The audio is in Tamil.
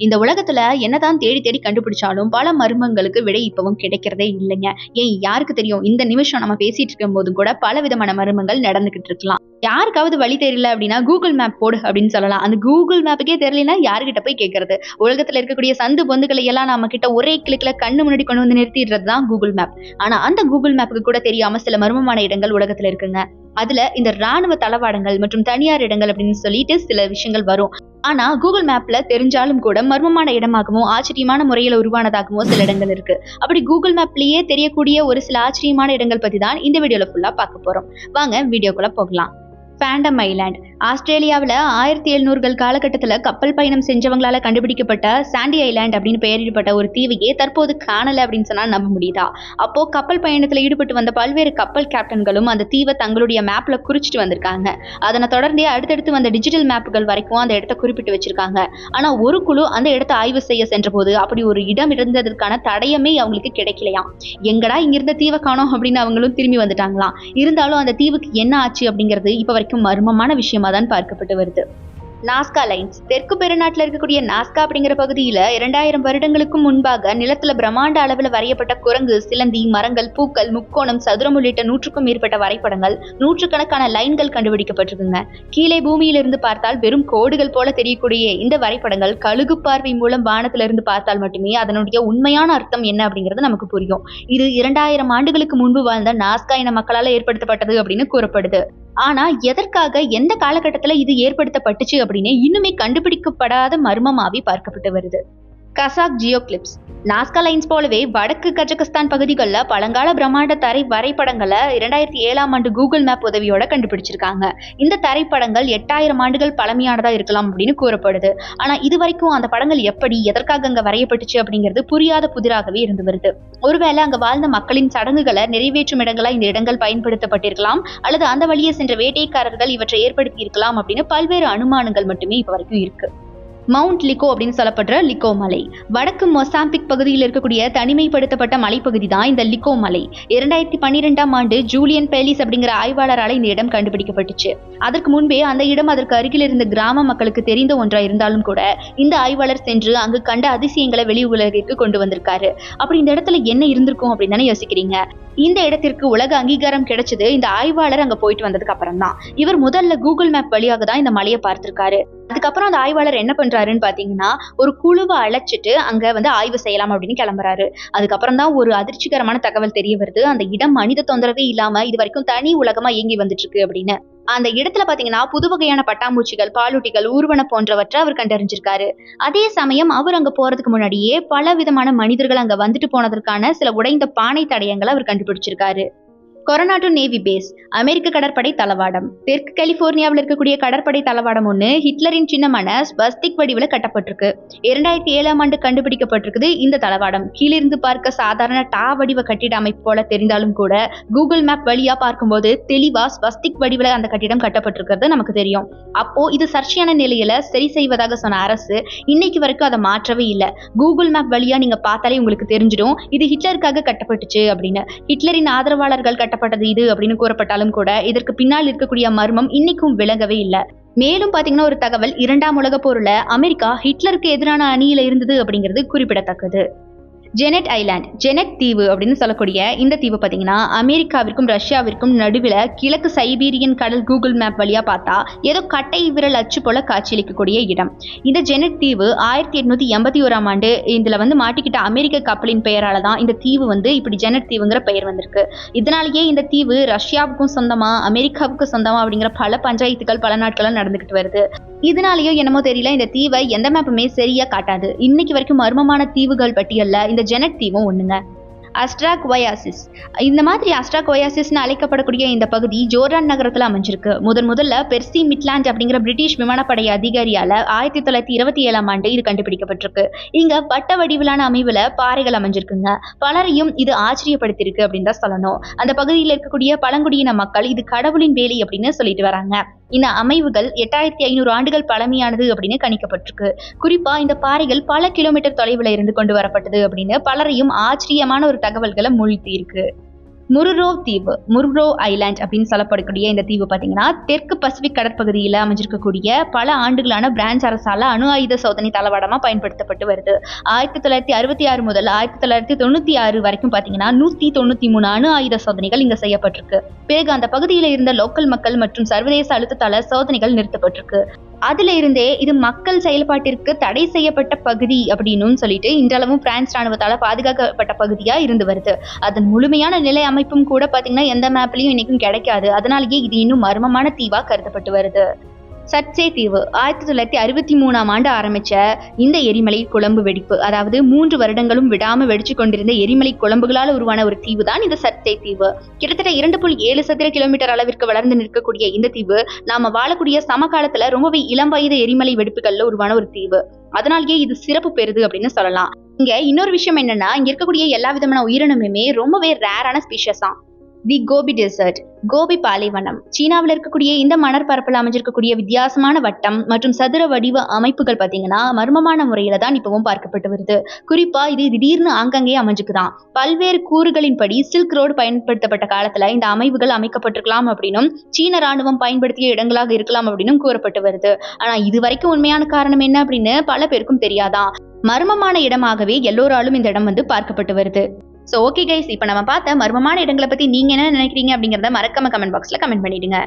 இந்த உலகத்துல என்னதான் தேடி தேடி கண்டுபிடிச்சாலும் பல மர்மங்களுக்கு விடை இப்பவும் கிடைக்கிறதே இல்லைங்க. ஏன் யாருக்கு தெரியும்? இந்த நிமிஷம் நம்ம பேசிட்டு இருக்கும் போது கூட பல விதமான மர்மங்கள் நடந்துகிட்டு இருக்கலாம். யாருக்காவது வழி தெரியல அப்படின்னா கூகுள் மேப் போடு அப்படின்னு சொல்லலாம். அந்த கூகுள் மேப்புக்கே தெரியலனா யாருக்கிட்ட போய் கேட்கறது உலகத்துல இருக்கக்கூடிய சந்து பொந்துகளை எல்லாம் நம்ம கிட்ட ஒரே கிளிக்ல கண்ணு முன்னாடி கொண்டு வந்து நிறுத்திடுறது தான் கூகுள் மேப். ஆனா அந்த கூகுள் மேப்புக்கு கூட தெரியாம சில மர்மமான இடங்கள் உலகத்துல இருக்குங்க. அதுல இந்த ராணுவ தளவாடங்கள் மற்றும் தனியார் இடங்கள் அப்படின்னு சொல்லிட்டு சில விஷயங்கள் வரும். ஆனா கூகுள் மேப்ல தெரிஞ்சாலும் கூட மர்மமான இடமாகவும் ஆச்சரியமான முறையில உருவானதாகவும் சில இடங்கள் இருக்கு. அப்படி கூகுள் மேப்லயே தெரியக்கூடிய ஒரு சில ஆச்சரியமான இடங்கள் பத்தி தான் இந்த வீடியோல ஃபுல்லா பார்க்க போறோம். வாங்க வீடியோக்குள்ள போகலாம். ஃபேண்டம் ஐலாண்ட் ஆஸ்திரேலியாவில் ஆயிரத்தி எழுநூறுகள் காலகட்டத்தில் கப்பல் பயணம் செஞ்சவங்களால கண்டுபிடிக்கப்பட்ட சாண்டி ஐலாண்ட் அப்படின்னு பெயரிடப்பட்ட ஒரு தீவையே தற்போது காணல அப்படின்னு சொன்னால் நம்ப முடியுதா? அப்போ கப்பல் பயணத்தில் ஈடுபட்டு வந்த பல்வேறு கப்பல் கேப்டன்களும் அந்த தீவை தங்களுடைய மேப்ல குறிச்சிட்டு வந்திருக்காங்க. அதனை தொடர்ந்தே அடுத்தடுத்து வந்த டிஜிட்டல் மேப்புகள் வரைக்கும் அந்த இடத்த குறிப்பிட்டு வச்சிருக்காங்க. ஆனால் ஒரு குழு அந்த இடத்தை ஆய்வு செய்ய சென்றபோது அப்படி ஒரு இடம் இருந்ததற்கான தடயமே அவங்களுக்கு கிடைக்கலையாம் எங்கடா இங்கிருந்த தீவை காணோம் அப்படின்னு அவங்களும் திரும்பி வந்துட்டாங்களாம் இருந்தாலும் அந்த தீவுக்கு என்ன ஆச்சு அப்படிங்கிறது இப்போ வரைக்கும் மர்மமான விஷயமா தான் பார்க்கப்பட்டு வருது. நாஸ்கா லைன்ஸ் தெற்கு பெருநாட்டில் இருக்கக்கூடிய நாஸ்கா அப்படிங்கிற பகுதியில் இரண்டாயிரம் வருடங்களுக்கும் முன்பாக நிலத்துல பிரம்மாண்ட அளவில் வரையப்பட்ட குரங்கு சிலந்தி மரங்கள் பூக்கள் முக்கோணம் சதுரம் உள்ளிட்ட நூற்றுக்கும் மேற்பட்ட வரைபடங்கள் நூற்றுக்கணக்கான லைன்கள் கண்டுபிடிக்கப்பட்டிருக்குங்க. கீழே பூமியிலிருந்து பார்த்தால் வெறும் கோடுகள் போல தெரியக்கூடிய இந்த வரைபடங்கள் கழுகு பார்வை மூலம் வானத்திலிருந்து பார்த்தால் மட்டுமே அதனுடைய உண்மையான அர்த்தம் என்ன அப்படிங்கிறது நமக்கு புரியும். இது இரண்டாயிரம் ஆண்டுகளுக்கு முன்பு வாழ்ந்த நாஸ்கா இன மக்களால் ஏற்படுத்தப்பட்டது அப்படின்னு கூறப்படுது. ஆனா எதற்காக எந்த காலகட்டத்துல இது ஏற்படுத்தப்பட்டுச்சு அப்படின்னு இன்னுமே கண்டுபிடிக்கப்படாத மர்மமாவே பார்க்கப்பட்டு வருது. Kazakh geoglyphs. நாஸ்கா லைன்ஸ் போலவே வடக்கு கஜகஸ்தான் பகுதிகளில் பழங்கால பிரம்மாண்ட தரை வரைபடங்களை இரண்டாயிரத்தி ஏழாம் ஆண்டு கூகுள் மேப் உதவியோட கண்டுபிடிச்சிருக்காங்க. இந்த தரைப்படங்கள் எட்டாயிரம் ஆண்டுகள் பழமையானதாக இருக்கலாம் அப்படின்னு கூறப்படுது. ஆனால் இது வரைக்கும் அந்த படங்கள் எப்படி எதற்காக அங்கே வரையப்பட்டுச்சு அப்படிங்கிறது புரியாத புதிராகவே இருந்து வருது. ஒருவேளை அங்கே வாழ்ந்த மக்களின் சடங்குகளை நிறைவேற்றும் இடங்களாக இந்த இடங்கள் பயன்படுத்தப்பட்டிருக்கலாம் அல்லது அந்த வழியே சென்ற வேட்டைக்காரர்கள் இவற்றை ஏற்படுத்தி இருக்கலாம் அப்படின்னு பல்வேறு அனுமானங்கள் மட்டுமே இப்போ வரைக்கும் இருக்குது மவுண்ட் லிகோ அப்படின்னு சொல்லப்படுற லிகோ மலை. வடக்கு மொசாம்பிக் பகுதியில் இருக்கக்கூடிய தனிமைப்படுத்தப்பட்ட மலைப்பகுதி தான் இந்த லிகோ மலை. இரண்டாயிரத்தி பன்னிரெண்டாம் ஆண்டு ஜூலியன் பேலிஸ் அப்படிங்கிற ஆய்வாளரால் இந்த இடம் கண்டுபிடிக்கப்பட்டுச்சு. அதற்கு முன்பே அந்த இடம் அதற்கு அருகில் இருந்த கிராம மக்களுக்கு தெரிந்த ஒன்றா இருந்தாலும் கூட இந்த ஆய்வாளர் சென்று அங்கு கண்ட அதிசயங்களை வெளி உலகிற்கு கொண்டு வந்திருக்காரு. அப்படி இந்த இடத்துல என்ன இருந்திருக்கும் அப்படின்னு தானே யோசிக்கிறீங்க? இந்த இடத்திற்கு உலக அங்கீகாரம் கிடைச்சது இந்த ஆய்வாளர் அங்க போயிட்டு வந்ததுக்கு அப்புறம் தான் இவர் முதல்ல கூகுள் மேப் வழியாக தான் இந்த மலையை பார்த்திருக்காரு. அதுக்கப்புறம் அந்த ஆய்வாளர் என்ன பண்றாருன்னு பாத்தீங்கன்னா ஒரு குழுவை அழைச்சிட்டு அங்க வந்து ஆய்வு செய்யலாம் அப்படின்னு கிளம்புறாரு. அதுக்கப்புறம் தான் ஒரு அதிர்ச்சிகரமான தகவல் தெரிய வருது. அந்த இடம் மனித தொந்தரவே இல்லாம இது வரைக்கும் தனி உலகமா இயங்கி வந்துட்டு இருக்கு அப்படின்னு. அந்த இடத்துல பாத்தீங்கன்னா புது வகையான பட்டாம்பூச்சிகள் பாலூட்டிகள் ஊர்வன போன்றவற்றை அவர் கண்டறிஞ்சிருக்காரு. அதே சமயம் அவர் அங்க போறதுக்கு முன்னாடியே பல விதமான மனிதர்கள் அங்க வந்துட்டு போனதற்கான சில உடைந்த பானை தடயங்களை அவர் கண்டுபிடிச்சிருக்காரு. கொரனாட்டோ நேவி பேஸ் அமெரிக்க கடற்படை தளவாடம். தெற்கு கலிபோர்னியாவில் இருக்கக்கூடிய கடற்படை தளவாடம் ஒன்று ஹிட்லரின் சின்னமான ஸ்வஸ்திக் வடிவில் கட்டப்பட்டிருக்கு. இரண்டாயிரத்தி ஏழாம் ஆண்டு கண்டுபிடிக்கப்பட்டிருக்குது இந்த தளவாடம். கீழிருந்து பார்க்க சாதாரண டா வடிவ கட்டிட அமைப்பு போல தெரிந்தாலும் கூட கூகுள் மேப் வழியா பார்க்கும்போது தெளிவா ஸ்வஸ்திக் வடிவில் அந்த கட்டிடம் கட்டப்பட்டிருக்கிறது நமக்கு தெரியும். அப்போ இது சர்ச்சையான நிலையில சரி செய்வதாக சொன்ன அரசு இன்னைக்கு வரைக்கும் அதை மாற்றவே இல்லை. கூகுள் மேப் வழியா நீங்க பார்த்தாலே உங்களுக்கு தெரிஞ்சிடும் இது ஹிட்லருக்காக கட்டப்பட்டுச்சு அப்படின்னு. ஹிட்லரின் ஆதரவாளர்கள் கட்ட கட்டப்பட்டது இது அப்படின்னு கூறப்பட்டாலும் கூட இதற்கு பின்னால் இருக்கக்கூடிய மர்மம் இன்னைக்கும் விளங்கவே இல்லை. மேலும் பாத்தீங்கன்னா ஒரு தகவல் இரண்டாம் உலக போர்ல அமெரிக்கா ஹிட்லருக்கு எதிரான அணியில இருந்தது அப்படிங்கிறது குறிப்பிடத்தக்கது. ஜெனட் ஐலாண்ட் ஜெனட் தீவு அப்படின்னு சொல்லக்கூடிய இந்த தீவு பார்த்தீங்கன்னா அமெரிக்காவிற்கும் ரஷ்யாவிற்கும் நடுவில் கிழக்கு சைபீரியன் கடல் கூகுள் மேப் வழியாக பார்த்தா ஏதோ கட்டை விரல் அச்சு போல காட்சியளிக்கக்கூடிய இடம். இந்த ஜெனட் தீவு ஆயிரத்தி எட்நூத்தி எண்பத்தி ஓராம் ஆண்டு இதில் வந்து மாட்டிக்கிட்ட அமெரிக்க கப்பலின் பெயரால தான் இந்த தீவு வந்து இப்படி ஜெனட் தீவுங்கிற பெயர் வந்திருக்கு. இதனாலேயே இந்த தீவு ரஷ்யாவுக்கும் சொந்தமா அமெரிக்காவுக்கும் சொந்தமா அப்படிங்கிற பல பஞ்சாயத்துகள் பல நாட்களாக நடந்துகிட்டு வருது. இதனாலேயோ என்னமோ தெரியல இந்த தீவை எந்த மேப்புமே சரியா காட்டாது. இன்னைக்கு வரைக்கும் மர்மமான தீவுகள் பட்டியல்ல இந்த ஜெனட் தீவும் ஒண்ணுங்க. அஸ்ட்ராக்வயாசிஸ். இந்த மாதிரி அஸ்ட்ராக்வயாசிஸ்னு அழைக்கப்படக்கூடிய இந்த பகுதி ஜோர்டான் நகரத்தில் அமைஞ்சிருக்கு. முதன் முதல்ல பெர்சி மிட்லாண்ட் அப்படிங்கிற பிரிட்டிஷ் விமானப்படை அதிகாரியால் ஆயிரத்தி தொள்ளாயிரத்தி இருபத்தி ஏழாம் ஆண்டு இது கண்டுபிடிக்கப்பட்டிருக்கு. இங்கே வட்ட வடிவிலான அமைவில் பாறைகள் அமைஞ்சிருக்குங்க. பலரையும் இது ஆச்சரியப்படுத்தியிருக்கு அப்படின்னு தான் சொல்லணும். அந்த பகுதியில் இருக்கக்கூடிய பழங்குடியின மக்கள் இது கடவுளின் வேலை அப்படின்னு சொல்லிட்டு வராங்க. இந்த அமைவுகள் எட்டாயிரத்தி ஐநூறு ஆண்டுகள் பழமையானது அப்படின்னு கணிக்கப்பட்டிருக்கு. குறிப்பா இந்த பாறைகள் பல கிலோமீட்டர் தொலைவில் இருந்து கொண்டு வரப்பட்டது அப்படின்னு பலரையும் ஆச்சரியமான ஒரு தகவல்களை மூழ்கி இருக்கு முருரோ தீவு முருரோ ஐலாண்ட் அப்படின்னு சொல்லப்படக்கூடிய இந்த தீவு பார்த்தீங்கன்னா தெற்கு பசிபிக் கடற்பகுதியில் அமைஞ்சிருக்கக்கூடிய பல ஆண்டுகளான பிரான்ஸ் அரசால அணு ஆயுத சோதனை தளவாடமாக பயன்படுத்தப்பட்டு வருது. ஆயிரத்தி தொள்ளாயிரத்தி அறுபத்தி ஆறு முதல் ஆயிரத்தி தொள்ளாயிரத்தி தொண்ணூற்றி ஆறு வரைக்கும் பார்த்தீங்கன்னா நூற்றி தொண்ணூற்றி மூணு அணு ஆயுத சோதனைகள் இங்கே செய்யப்பட்டிருக்கு. பிறகு அந்த பகுதியில் இருந்த லோக்கல் மக்கள் மற்றும் சர்வதேச அழுத்தத்தால சோதனைகள் நிறுத்தப்பட்டிருக்கு. அதுல இருந்தே இது மக்கள் செயல்பாட்டிற்கு தடை செய்யப்பட்ட பகுதி அப்படின்னு சொல்லிட்டு இன்றளவும் பிரான்ஸ் ராணுவத்தால பாதுகாக்கப்பட்ட பகுதியா இருந்து வருது. அதன் முழுமையான நிலை அமைப்பும் கூட பாத்தீங்கன்னா எந்த மேப்லயும் இன்னைக்கும் கிடைக்காது. அதனாலேயே இது இன்னும் மர்மமான தீவா கருதப்பட்டு வருது. சர்ச்சே தீவு. ஆயிரத்தி தொள்ளாயிரத்தி அறுபத்தி மூணாம் ஆண்டு ஆரம்பிச்ச இந்த எரிமலை குழம்பு வெடிப்பு அதாவது மூன்று வருடங்களும் விடாம வெடிச்சு கொண்டிருந்த எரிமலை குழம்புகளால் உருவான ஒரு தீவு தான் இந்த சர்ச்சே தீவு. கிட்டத்தட்ட இரண்டு புள்ளி ஏழு சதுர கிலோமீட்டர் அளவிற்கு வளர்ந்து நிற்கக்கூடிய இந்த தீவு நாம வாழக்கூடிய சமகாலத்துல ரொம்பவே இளம் வயது எரிமலை வெடிப்புகள்ல உருவான ஒரு தீவு. அதனாலேயே இது சிறப்பு பெறுது அப்படின்னு சொல்லலாம். இங்க இன்னொரு விஷயம் என்னன்னா இங்க இருக்கக்கூடிய எல்லா விதமான உயிரினமுமே ரொம்பவே ரேரான ஸ்பீஷஸா தி கோபி டெசர்ட் கோபி பாலைவனம். சீனாவில் இருக்கக்கூடிய இந்த மணற்பரப்பில் அமைஞ்சிருக்கக்கூடிய வித்தியாசமான வட்டம் மற்றும் சதுர வடிவ அமைப்புகள் பார்த்தீங்கன்னா மர்மமான முறையில தான் இப்பவும் பார்க்கப்பட்டு வருது. குறிப்பா இது திடீர்னு ஆங்காங்கே அமைஞ்சுக்குதான். பல்வேறு கூறுகளின்படி சில்க் ரோடு பயன்படுத்தப்பட்ட காலத்துல இந்த அமைவுகள் அமைக்கப்பட்டிருக்கலாம் அப்படின்னும் சீன ராணுவம் பயன்படுத்திய இடங்களாக இருக்கலாம் அப்படின்னும் கூறப்பட்டு வருது. ஆனா இது வரைக்கும் உண்மையான காரணம் என்ன அப்படின்னு பல பேருக்கும் தெரியாதான் மர்மமான இடமாகவே எல்லோராலும் இந்த இடம் வந்து பார்க்கப்பட்டு வருது. ஸோ ஓகே கைஸ் இப்போ நம்ம பார்த்த மர்மமான இடங்களை பற்றி நீங்கள் என்ன நினைக்கிறீங்க அப்படிங்கிறத மறக்காம கமெண்ட் பாக்ஸில் கமெண்ட் பண்ணிடுங்க.